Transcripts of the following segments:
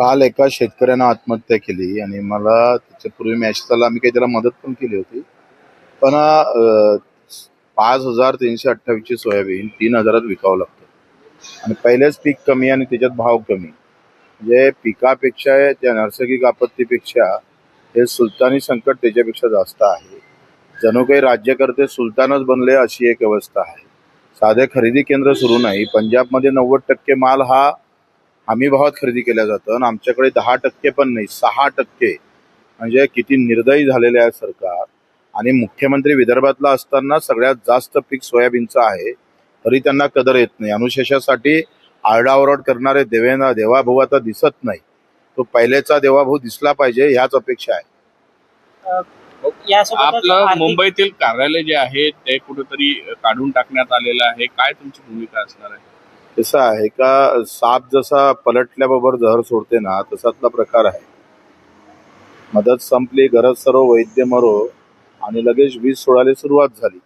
काल एका शेतकऱ्यानं आत्महत्या केली आणि मला त्याच्यापूर्वी झाला आम्ही काही त्याला मदत पण केली होती. पण पाच हजार तीनशे अठ्ठावीसची सोयाबीन तीन हजारात विकावं लागतं. आणि पहिलेच पीक कमी आणि त्याच्यात भाव कमी. म्हणजे पिकापेक्षा त्या नैसर्गिक आपत्तीपेक्षा हे सुलतानी संकट त्याच्यापेक्षा जास्त आहे. जणू काही राज्यकर्ते सुलतानच बनले अशी एक अवस्था आहे. साधे खरेदी केंद्र सुरू नाही. पंजाबमध्ये नव्वद टक्के माल हा हमी भावात खरेदी केला जातं आणि आमच्याकडे दहा टक्के पण नाही सहा टक्के. म्हणजे किती निर्दयी झालेले आहे सरकार. आणि मुख्यमंत्री विदर्भातला असताना सगळ्यात जास्त पीक सोयाबीनचं आहे. तरी त्यांना कदर येत नाही. अनुशेषासाठी आरडाओरड करणारे देवेंद्र देवाभाऊ आता दिसत नाही. तो पहिलेचा देवाभाऊ दिसला पाहिजे ह्याच अपेक्षा आहे. आपलं मुंबईतील कार्यालय जे आहे ते कुठेतरी काढून टाकण्यात आलेलं आहे. काय तुमची भूमिका असणार आहे? कसं आहे का साप जसा पलटल्याबरोबर जहर सोडते ना तसातला प्रकार आहे. मदत संपली गरज सरो वैद्य मरो आणि लगेच वीज सोडायला सुरुवात झाली.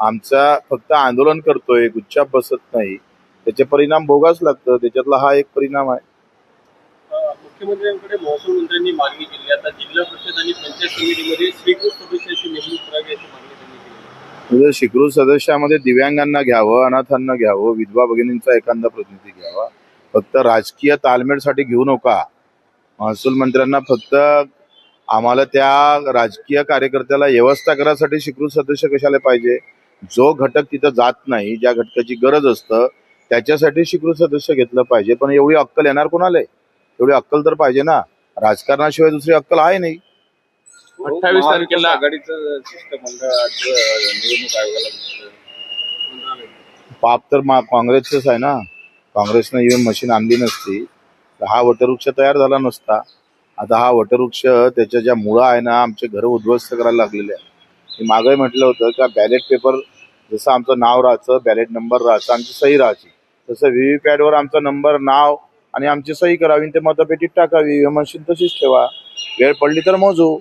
आमचा फक्त आंदोलन करतोय गुच्छाप बसत नाही. त्याचे परिणाम भोगाच लागतं त्याच्यातला हा एक परिणाम आहे. मुख्यमंत्र्यांकडे महसूल मंत्र्यांनी मागणी केली. आता जिल्हा परिषद आणि पंचायत समितीमध्ये स्वीकृत सदस्याची नेमणूक करावी अशी मागणी त्यांनी सदस्य म्हणजे शिकृत सदस्यामध्ये दिव्यांगांना घ्यावं अनाथांना घ्यावं विधवा भगिनींचा एखादा प्रतिनिधी घ्यावा. फक्त राजकीय तालमेलसाठी घेऊ नका. महसूल मंत्र्यांना फक्त आम्हाला त्या राजकीय कार्यकर्त्याला व्यवस्था करायसाठी शिकृत सदस्य कशाला पाहिजे? जो घटक तिथं जात नाही ज्या घटकाची गरज असतं त्याच्यासाठी शिकृत सदस्य घेतलं पाहिजे. पण एवढी अक्कल येणार कोणाला? एवढी अक्कल तर पाहिजे ना. राजकारणाशिवाय दुसरी अक्कल आहे नाही. अठ्ठावीस तारखेला आघाडीचं शिष्टमंडळ आज निवडणूक आयोगाला मंत्रालय. पाप तर मा काँग्रेसचंच आहे ना? काँग्रेसनं ईव्हीएम मशीन आणली नसती. तर हा वटवृक्ष तयार झाला नसता. आता हा वटवृक्ष त्याच्या ज्या मुळा आहे ना आमचे घरं उद्ध्वस्त करायला लागलेले आहे मी मागे म्हटलं होतं का बॅलेट पेपर जसं आमचं नाव राहायचं बॅलेट नंबर राहायचं आमची सही राहायची. तसं व्ही व्ही पॅडवर आमचं नंबर नाव आणि आमची सही करावी आणि ते मतपेटीत टाकावी. ईव्हीएम मशीन तशीच ठेवा. वेळ पडली तर मोजू.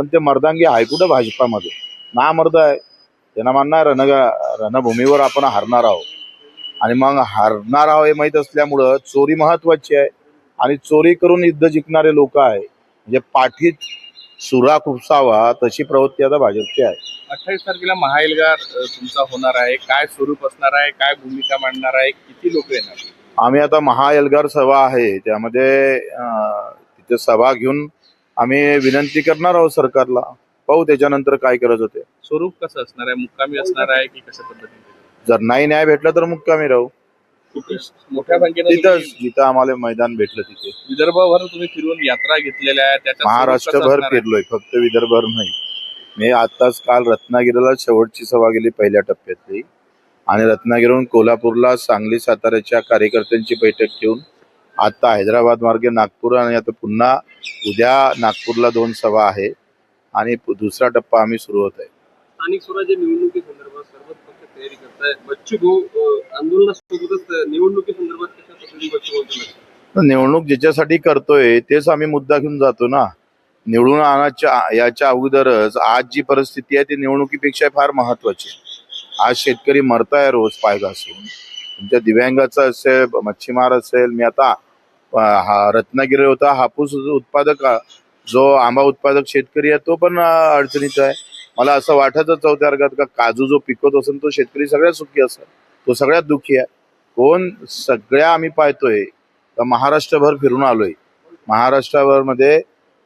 पण ते मर्दांगी आहे कुठं भाजपामध्ये? ना मर्द आहे. त्यांना म्हणणार रण रणभूमीवर आपण हारणार आहोत. आणि मग हारणार आहोत हे माहीत असल्यामुळं चोरी महत्वाची आहे. आणि चोरी करून युद्ध जिंकणारे लोक आहे म्हणजे पाठीत सुरा खुपसावा तशी प्रवृत्ती आता भाजपची आहे. अठ्ठावीस तारखेला महाएल्गार तुमचा होणार आहे. काय स्वरूप असणार आहे? काय भूमिका मांडणार आहे? किती लोक येणार? आम्ही आता महाएल्गार सभा आहे. त्यामध्ये तिथे सभा घेऊन आम्ही विनंती करणार आहोत सरकारला. पाहू त्याच्यानंतर काय करत होते. स्वरूप कसं असणार आहे? मुक्कामी असणार आहे की कशा पद्धतीने? जर नाही न्याय भेटला तर मुक्कामी राहू. किती मोठ्या संख्येने तिथं तुम्ही जिथं आम्हाला मैदान भेटलं तिथे. विदर्भभर तुम्ही फिरून यात्रा घेतलेल्या आहेत. त्याच्यात स्वरूप कसं महाराष्ट्रभर असणार आहे? फिरलोय फक्त विदर्भभर नाही. मी आताच काल रत्नागिरीला शेवटची सभा गेली पहिल्या टप्प्यातली. आणि रत्नागिरीहून कोल्हापूरला सांगली साताऱ्याच्या कार्यकर्त्यांची बैठक घेऊन आता हैदराबाद मार्गे नागपूर आणि आता पुन्हा उद्या नागपूरला दोन सभा आहे. आणि दुसरा टप्पा आम्ही सुरू होत आहे. स्थानिक स्वराज्य सर्वच पक्ष तयारी करतायत. बच्चू भाऊ आंदोलनासोबतच निवडणुकी संदर्भात कशा पद्धतीने बच्चू भाऊ बोलतात? तर निवडणूक ज्याच्यासाठी करतोय तेच आम्ही मुद्दा घेऊन जातो ना. निवडून आणाच्या याच्या अगोदरच आज जी परिस्थिती आहे ती निवडणुकीपेक्षा फार महत्वाची आहे. आज शेतकरी मरताय रोज पाय घासून तुमच्या दिव्यांगाचं असेल मच्छीमार असेल मी आता हा रत्नागिरी होता हापूस उत्पादक जो आंबा उत्पादक शेतकरी आहे तो पण अडचणीचा आहे. मला असं वाटतच चौथ्या वर्गात का काजू जो पिकवत असेल तो शेतकरी सगळ्यात सुखी असेल. तो सगळ्यात दुःखी आहे. कोण सगळ्या आम्ही पाहतोय तर महाराष्ट्रभर फिरून आलोय. महाराष्ट्राभरमध्ये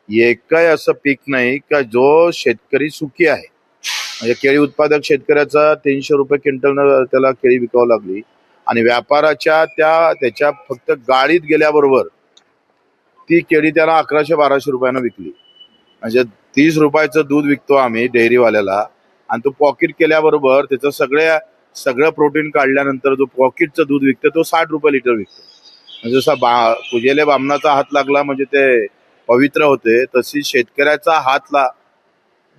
एकही असं पीक नाही का जो शेतकरी सुखी आहे. म्हणजे केळी उत्पादक शेतकऱ्याचा तीनशे रुपये क्विंटल त्याला केळी विकावं लागली. आणि व्यापाराच्या त्या त्याच्या फक्त गाडीत गेल्याबरोबर ती केळी त्याला अकराशे बाराशे रुपयानं विकली. म्हणजे तीस रुपयाचं दूध विकतो आम्ही डेअरीवाल्याला. आणि तो पॉकेट केल्याबरोबर त्याचं सगळ्या सगळं प्रोटीन काढल्यानंतर जो पॉकेटचं दूध विकतो तो साठ रुपये लिटर विकतो. म्हणजे जसा बा पूजेले बामणाचा हात लागला म्हणजे ते पवित्र होते. तशी शेतकऱ्याचा हात ला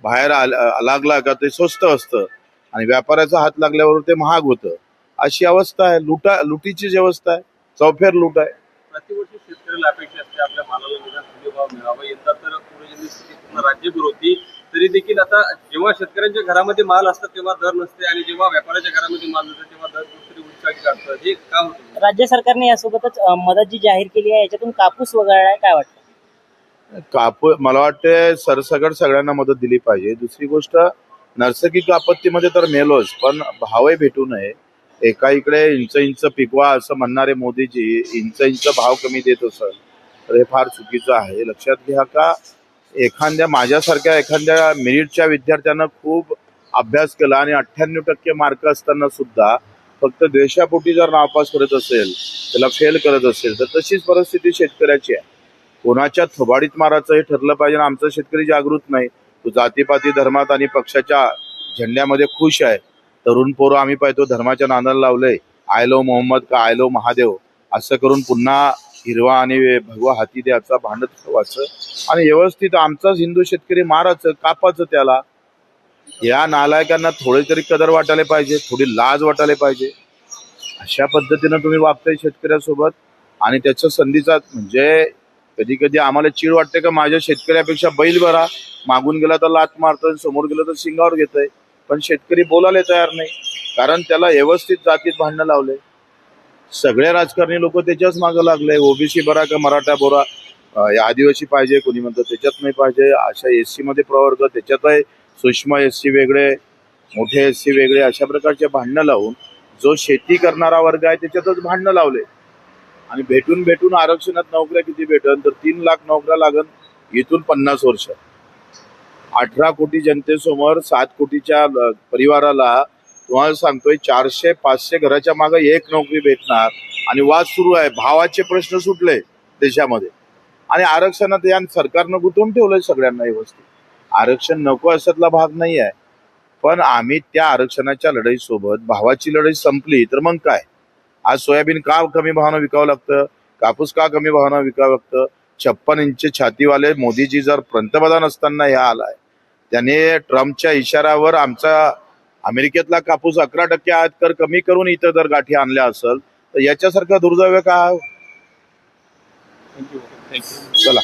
बाहेर आल- लागला का ते स्वस्त असतं. आणि व्यापाऱ्याचा हात लागल्यावर ते महाग होतं. अशी अवस्था आहे. लुटा लुटीचीच अवस्था आहे चौफेर लूट आहे. प्रतिवर्षी शेतकऱ्याला अपेक्षा असते आपल्या मालाला निदान हमी भाव मिळावा. यंदा तर पूर्ण राज्यभर होती तरी देखील आता जेव्हा शेतकऱ्यांच्या घरामध्ये माल असतात तेव्हा दर नसते आणि जेव्हा व्यापाऱ्याच्या घरामध्ये माल नसते तेव्हा दर कुठेतरी उच्च फॅक्ट काढतं. हे का होतं? राज्य सरकारने यासोबतच मदत जी जाहीर केली आहे. याच्यातून कापूस वगळलाय काय वाटतं? काप मला वाटते सरसकट सगळ्यांना मदत दिली पाहिजे. दुसरी गोष्ट नैसर्गिक आपत्तीमध्ये तर मेलोच पण भावही भेटू नये. एका इकडे इंच इंच पिकवा असं म्हणणारे मोदीजी इंच इंच भाव कमी देत असेल तर हे फार चुकीचं आहे. लक्षात घ्या का एखाद्या माझ्यासारख्या एखाद्या मेरिटच्या विद्यार्थ्यानं खूप अभ्यास केला आणि अठ्ठ्याण्णव टक्के मार्क असताना सुद्धा फक्त द्वेषापोटी जर नापास करत असेल त्याला फेल करत असेल तर तशीच परिस्थिती शेतकऱ्याची आहे. कोणाच्या थोबाडीत मारायचं हे ठरलं पाहिजे आमचा शेतकरी जागृत नाही. तो जातीपाती धर्मात आणि पक्षाच्या झेंड्यामध्ये खुश आहे. तरुण पोरं आम्ही पाहतो धर्माच्या नादाला लावलंय. आय लो मोहम्मद का आय लो महादेव? असं करून पुन्हा हिरवा आणि भगवा हाती द्याचा भांडत ठेवायचं आणि व्यवस्थित आमचाच हिंदू शेतकरी मारायचं कापायचं त्याला. या नालायकांना थोडी तरी कदर वाटायला पाहिजे थोडी लाज वाटायला पाहिजे. अशा पद्धतीनं तुम्ही वागताय शेतकऱ्यासोबत. आणि त्याच्या संधीचा म्हणजे कधी कधी आम्हाला चीड वाटते का माझ्या शेतकऱ्यापेक्षा बैल बरा मागून गेला तर लात मारतोय समोर गेलं तर शिंगावर घेतोय. पण शेतकरी बोलायला तयार नाही. कारण त्याला व्यवस्थित जातीत भांडणं लावले. सगळे राजकारणी लोक त्याच्याच मागं लागले. ओबीसी बरा का मराठा बोरा? आदिवासी पाहिजे कोणी म्हणतं त्याच्यात नाही पाहिजे. अशा एसमध्ये प्रवर्ग त्याच्यात आहे सूक्ष्म एस सी वेगळे मोठे एस सी वेगळे अशा प्रकारचे भांडणं लावून जो शेती करणारा वर्ग आहे त्याच्यातच भांडणं लावले. आणि भेटून भेटून आरक्षणात नोकऱ्या किती भेटन? तर तीन लाख नोकऱ्या लागन. इथून पन्नास वर्ष. अठरा कोटी जनतेसमोर सात कोटीच्या परिवाराला तुम्हाला सांगतोय चारशे पाचशे घराच्या मागे एक नोकरी भेटणार आणि वाद सुरू आहे. भावाचे प्रश्न सुटले देशामध्ये. आणि आरक्षणात या सरकारनं गुंतवून ठेवलंय सगळ्यांना व्यवस्थित आरक्षण नको असतला भाग नाही आहे. पण आम्ही त्या आरक्षणाच्या लढाईसोबत भावाची लढाई संपली तर मग काय? आज सोयाबीन का कमी भावानं विकावं लागतं? कापूस का कमी भावानं विकावं लागतं? छप्पन इंच छातीवाले मोदीजी जर पंतप्रधान असताना ह्या आलाय त्याने ट्रम्पच्या इशाऱ्यावर आमचा अमेरिकेतला कापूस अकरा टक्के आयात कर कमी करून इथं जर गाठी आणल्या असेल तर याच्यासारखा दुर्दैव का? थँक्यू थँक्यू चला.